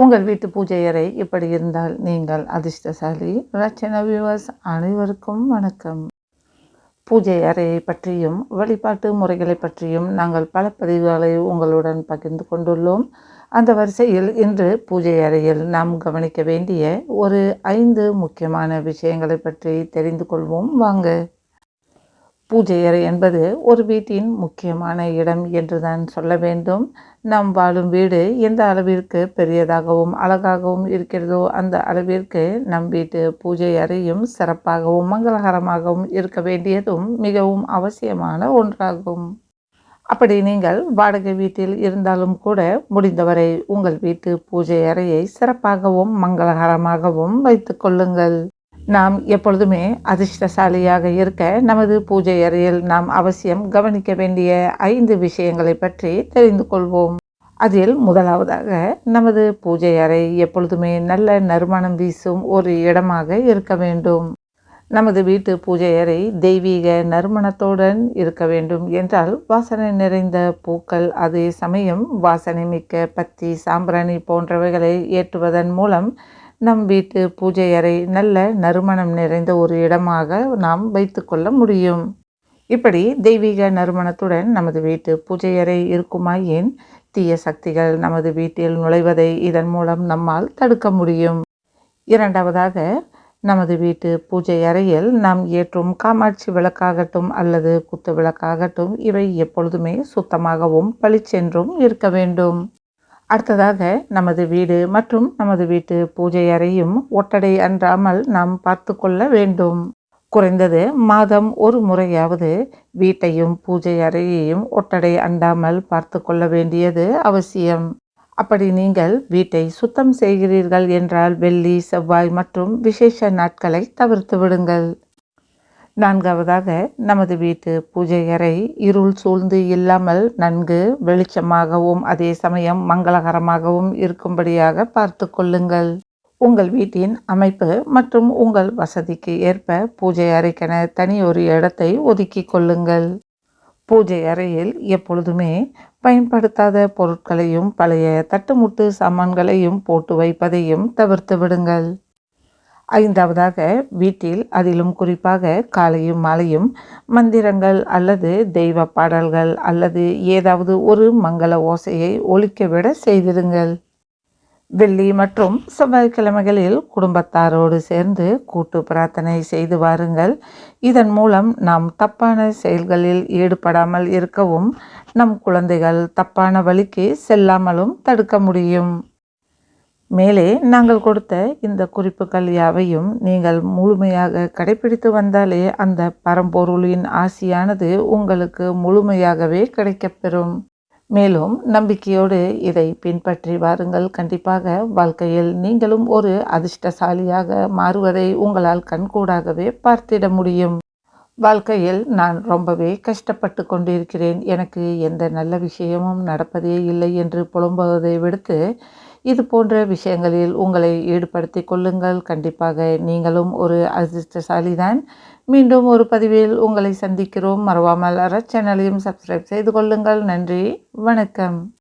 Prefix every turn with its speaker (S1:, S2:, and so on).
S1: உங்கள் வீட்டு பூஜை அறை இப்படி இருந்தால் நீங்கள் அதிர்ஷ்டசாலி. ரச்சன வியூவர்ஸ் அனைவருக்கும் வணக்கம். பூஜை அறையை பற்றியும் வழிபாட்டு முறைகளை பற்றியும் நாங்கள் பல பதிவுகளை உங்களுடன் பகிர்ந்து கொண்டுள்ளோம். அந்த வரிசையில் இன்று பூஜை அறையில் நாம் கவனிக்க வேண்டிய ஒரு ஐந்து முக்கியமான விஷயங்களை பற்றி தெரிந்து கொள்வோம். வாங்க. பூஜை அறை என்பது ஒரு வீட்டின் முக்கியமான இடம் என்றுதான் சொல்ல வேண்டும். நாம் வாழும் வீடு எந்த அளவிற்கு பெரியதாகவும் அழகாகவும் இருக்கிறதோ அந்த அளவிற்கு நம் வீட்டு பூஜை அறையும் சிறப்பாகவும் மங்களகரமாகவும் இருக்க வேண்டியதும் மிகவும் அவசியமான ஒன்றாகும். அப்படி நீங்கள் வாடகை வீட்டில் இருந்தாலும் கூட முடிந்தவரை உங்கள் வீட்டு பூஜை அறையை சிறப்பாகவும் மங்களகரமாகவும் வைத்து கொள்ளுங்கள். நாம் எப்பொழுதுமே அதிர்ஷ்டசாலியாக இருக்க நமது பூஜை அறையில் நாம் அவசியம் கவனிக்க வேண்டிய ஐந்து விஷயங்களை பற்றி தெரிந்து கொள்வோம். அதில் முதலாவதாக நமது பூஜை அறை எப்பொழுதுமே நல்ல நறுமணம் வீசும் ஒரு இடமாக இருக்க வேண்டும். நமது வீட்டு பூஜை அறை தெய்வீக நறுமணத்துடன் இருக்க வேண்டும் என்றால் வாசனை நிறைந்த பூக்கள் அதே சமயம் வாசனை மிக்க பத்தி சாம்பிராணி போன்றவைகளை ஏற்றுவதன் மூலம் நம் வீட்டு பூஜை அறை நல்ல நறுமணம் நிறைந்த ஒரு இடமாக நாம் வைத்துக்கொள்ள முடியும். இப்படி தெய்வீக நறுமணத்துடன் நமது வீட்டு பூஜை அறை இருக்குமாயின் தீய சக்திகள் நமது வீட்டில் நுழைவதை இதன் மூலம் நம்மால் தடுக்க முடியும். இரண்டாவதாக நமது வீட்டு பூஜை அறையில் நாம் ஏற்றும் காமாட்சி விளக்காகட்டும் அல்லது குத்து விளக்காகட்டும் இவை எப்பொழுதுமே சுத்தமாகவும் பளிச்சென்றும் இருக்க வேண்டும். அடுத்ததாக நமது வீடு மற்றும் நமது வீட்டு பூஜை அறையும் ஒட்டடை அன்றாமல் நாம் பார்த்து கொள்ள வேண்டும். குறைந்தது மாதம் ஒரு முறையாவது வீட்டையும் பூஜை அறையையும் ஒட்டடை அண்டாமல் பார்த்து கொள்ள வேண்டியது அவசியம். அப்படி நீங்கள் வீட்டை சுத்தம் செய்கிறீர்கள் என்றால் வெள்ளி செவ்வாய் மற்றும் விசேஷ நாட்களை தவிர்த்து விடுங்கள். நான்காவதாக நமது வீட்டு பூஜை அறை இருள் சூழ்ந்து இல்லாமல் நன்கு வெளிச்சமாகவும் அதே சமயம் மங்களகரமாகவும் இருக்கும்படியாக பார்த்து கொள்ளுங்கள். உங்கள் வீட்டின் அமைப்பு மற்றும் உங்கள் வசதிக்கு ஏற்ப பூஜை அறைக்கென தனி ஒரு இடத்தை ஒதுக்கி கொள்ளுங்கள். பூஜை அறையில் எப்பொழுதுமே பயன்படுத்தாத பொருட்களையும் பழைய தட்டுமுட்டு சாமான்களையும் போட்டு வைப்பதையும் தவிர்த்து விடுங்கள். ஐந்தாவதாக வீட்டில் அதிலும் குறிப்பாக காலையும் மாலையும் மந்திரங்கள் அல்லது தெய்வ பாடல்கள் அல்லது ஏதாவது ஒரு மங்கள ஓசையை ஒழிக்கவிட செய்திருங்கள் வெள்ளி மற்றும் செவ்வாய்க்கிழமைகளில் குடும்பத்தாரோடு சேர்ந்து கூட்டு பிரார்த்தனை செய்து வாருங்கள். இதன் மூலம் நாம் தப்பான செயல்களில் ஈடுபடாமல் இருக்கவும் நம் குழந்தைகள் தப்பான வழிக்கு செல்லாமலும் தடுக்க முடியும். மேலே நாங்கள் கொடுத்த இந்த குறிப்புகள் யாவையும் நீங்கள் முழுமையாக கடைபிடித்து வந்தாலே அந்த பரம்பொருளின் ஆசியானது உங்களுக்கு முழுமையாகவே கிடைக்கப்பெறும். மேலும் நம்பிக்கையோடு இதை பின்பற்றி வாருங்கள். கண்டிப்பாக வாழ்க்கையில் நீங்களும் ஒரு அதிர்ஷ்டசாலியாக மாறுவதை உங்களால் கண்கூடாகவே பார்த்திட முடியும். வாழ்க்கையில் நான் ரொம்பவே கஷ்டப்பட்டு கொண்டிருக்கிறேன். எனக்கு எந்த நல்ல விஷயமும் நடப்பதே இல்லை என்று புலம்புவதை விடுத்து இது போன்ற விஷயங்களில் உங்களை ஈடுபடுத்தி கொள்ளுங்கள். கண்டிப்பாக நீங்களும் ஒரு அதிர்ஷ்டசாலி தான் மீண்டும் ஒரு பதிவில் உங்களை சந்திக்கிறோம். மறவாமல் அற சேனலையும் சப்ஸ்கிரைப் செய்து கொள்ளுங்கள். நன்றி. வணக்கம்.